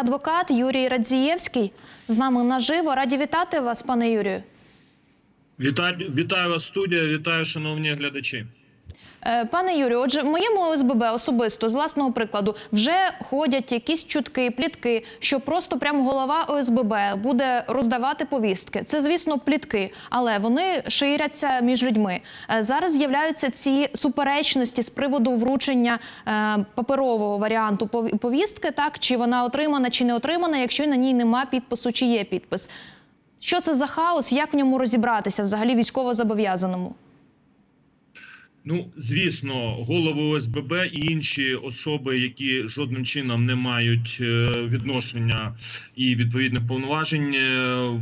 Адвокат Юрій Радзієвський з нами наживо. Раді вітати вас, пане Юрію. Вітаю, вітаю вас, студія. Вітаю, шановні глядачі. Е, Пане Юрію, отже, в моєму ОСББ особисто з власного прикладу вже ходять якісь чутки, плітки, що просто прямо голова ОСББ буде роздавати повістки. Це, звісно, плітки, але вони ширяться між людьми. Е, Зараз з'являються ці суперечності з приводу вручення е, паперового варіанту пов- повістки, так чи вона отримана, чи не отримана, якщо на ній нема підпису, чи є підпис. Що це за хаос? Як в ньому розібратися взагалі військово зобов'язаному? Ну, звісно, голови ОСББ і інші особи, які жодним чином не мають е, відношення і відповідних повноважень. е,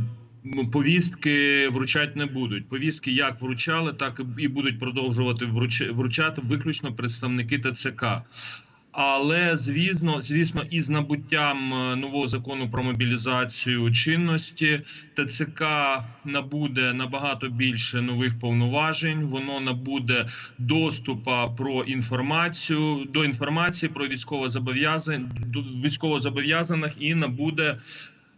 Повістки вручати не будуть. Повістки як вручали, так і будуть продовжувати вруч- вручати виключно представники ТЦК. Але звісно, звісно, із набуттям е, нового закону про мобілізацію чинності ТЦК набуде набагато більше нових повноважень. Воно набуде доступа про інформацію до інформації про військовозобов'язань до військовозобов'язаних і набуде.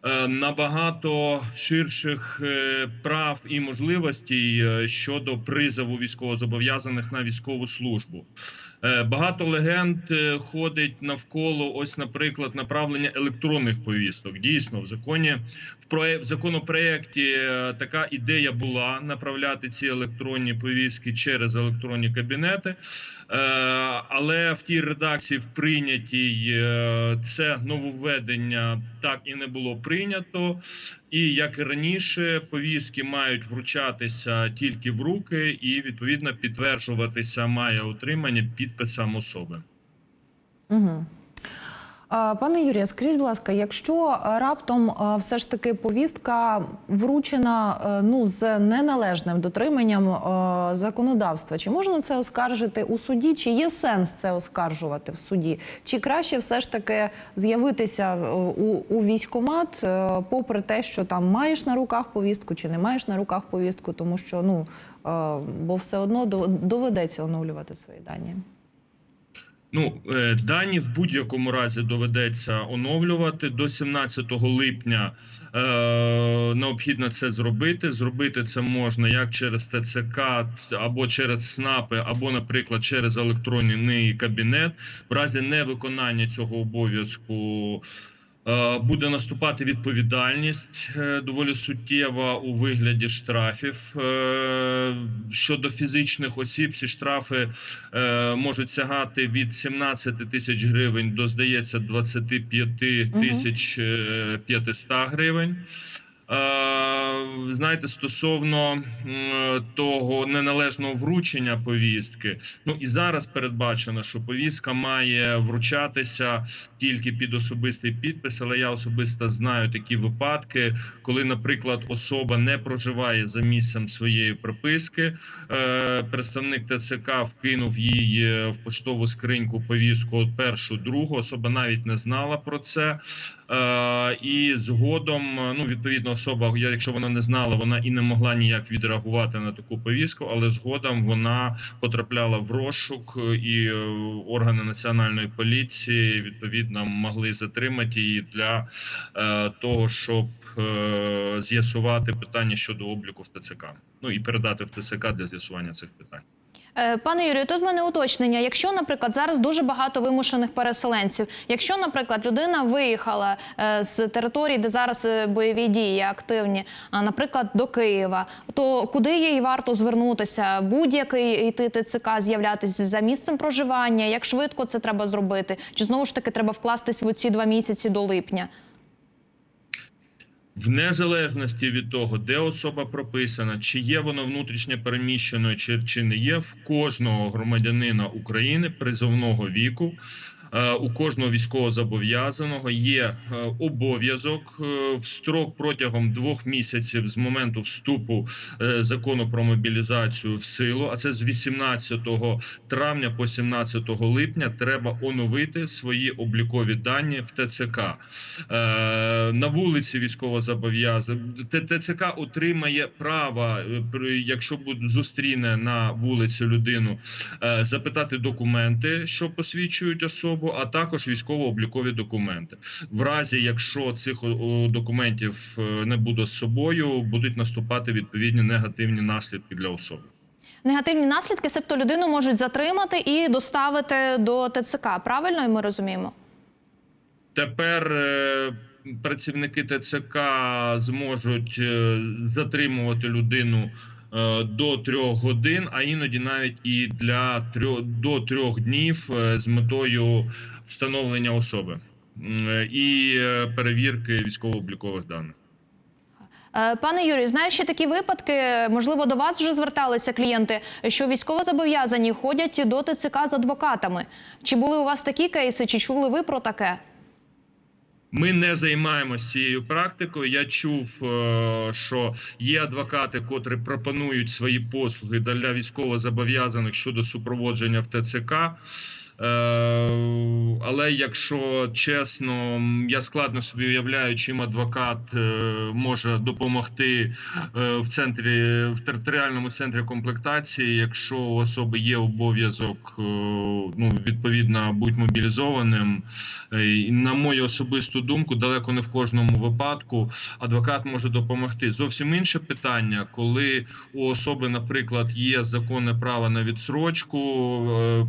е, Набагато ширших е, прав і можливостей щодо призову військовозобов'язаних на військову службу. Е, Багато легенд е, ходить навколо, ось, наприклад, направлення електронних повісток. Дійсно, в законі в законопроекті е, така ідея була направляти ці електронні повістки через електронні кабінети. Але в тій редакції, в прийнятій, це нововведення так і не було прийнято. І як і раніше, повістки мають вручатися тільки в руки, і відповідно підтверджуватися має отримання підписом особи. Угу. Пане Юрію, скажіть, будь ласка, якщо е, раптом е, все ж таки повістка вручена е, ну з неналежним дотриманням законодавства, чи можна це оскаржити у суді? Чи є сенс це оскаржувати в суді? Чи краще все ж таки з'явитися у, у військкомат, е, попри те, що там маєш на руках повістку, чи не маєш на руках повістку, тому що ну бо все одно до- доведеться оновлювати свої дані. Ну, е, дані в будь-якому разі доведеться оновлювати до 17 липня. Е, необхідно це зробити. Зробити це можна як через ТЦК або через СНАПи, або, наприклад, через електронний кабінет. В разі невиконання цього обов'язку. Е, Буде наступати відповідальність е, доволі суттєва у вигляді штрафів Е, щодо фізичних осіб. Ці штрафи можуть сягати від 17 тисяч гривень до здається 25 тисяч е, 500 гривень. Знаєте, стосовно того неналежного вручення повістки, ну і зараз передбачено, що повістка має вручатися тільки під особистий підпис. Але я особисто знаю такі випадки, коли, наприклад, особа не проживає за місцем своєї прописки. Е, Представник ТЦК вкинув їй е, в поштову скриньку повістку от першу, другу. Особа навіть не знала про це. Е, І згодом, ну відповідно, особа, якщо вона не знала, вона і не могла ніяк відреагувати на таку повістку, але згодом вона потрапляла в розшук, е, і е, органи національної поліції відповідно могли затримати її для е, того, щоб з'ясувати питання щодо обліку в ТЦК. Ну і передати в ТЦК для з'ясування цих питань. Е, Пане Юрію, тут в мене уточнення. Якщо, наприклад, зараз дуже багато вимушених переселенців, якщо, наприклад, людина виїхала е, з території, де зараз е, бойові дії активні, а, наприклад, до Києва, то куди їй варто звернутися? Будь-який йти ТЦК, з'являтися за місцем проживання? Як швидко це треба зробити? Чи знову ж таки треба вкластись в оці два місяці до липня? В незалежності від того, де особа прописана, чи є воно внутрішньо переміщеною, чи, чи не є, в кожного громадянина України призовного віку, у кожного військовозобов'язаного є е, обов'язок е, в строк протягом двох місяців з моменту вступу е, закону про мобілізацію в силу, а це з 18 травня по 17 липня, треба оновити свої облікові дані в ТЦК. Е, на вулиці військовозобов'язаних ТЦК отримає право, е, якщо зустріне на вулиці людину, е, запитати документи, що посвідчують особу, особу, а також військово-облікові документи. В разі, якщо цих о, документів е, не буде з собою, будуть наступати відповідні негативні наслідки для особи. Негативні наслідки, себто людину можуть затримати і доставити до ТЦК. Правильно ми розуміємо? Тепер е, працівники ТЦК зможуть е, затримувати людину е, до трьох годин, а іноді навіть і для трьох до трьох днів е, з метою встановлення особи е, і е, перевірки військово-облікових даних. Е, Пане Юрію, знаю ще такі випадки. Можливо, до вас вже зверталися клієнти, що військовозобов'язані ходять до ТЦК з адвокатами. Чи були у вас такі кейси, чи чули ви про таке? Ми не займаємося цією практикою. Я чув, е, що є адвокати, котрі пропонують свої послуги для військовозобов'язаних щодо супроводження в ТЦК. Е, Але якщо чесно, я складно собі уявляю, чим адвокат е, може допомогти е, в центрі в територіальному центрі комплектації, якщо у особи є обов'язок ну відповідно бути мобілізованим. На мою особисту думку, далеко не в кожному випадку адвокат може допомогти. Зовсім інше питання, коли у особи, наприклад, є законне право на відсрочку,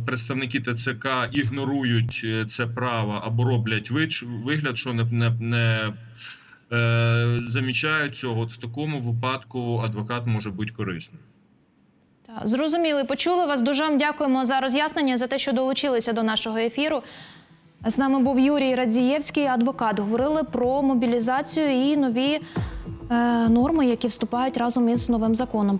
представники ТЦК ігнорують е, це право або роблять вигляд, що не, не, не е, замічають цього. От в такому випадку адвокат може бути корисним. Зрозуміли, почули вас. Дуже вам дякуємо за роз'яснення, за те, що долучилися до нашого ефіру. З нами був Юрій Радзієвський, адвокат. Говорили про мобілізацію і нові е, норми, які вступають разом із новим законом.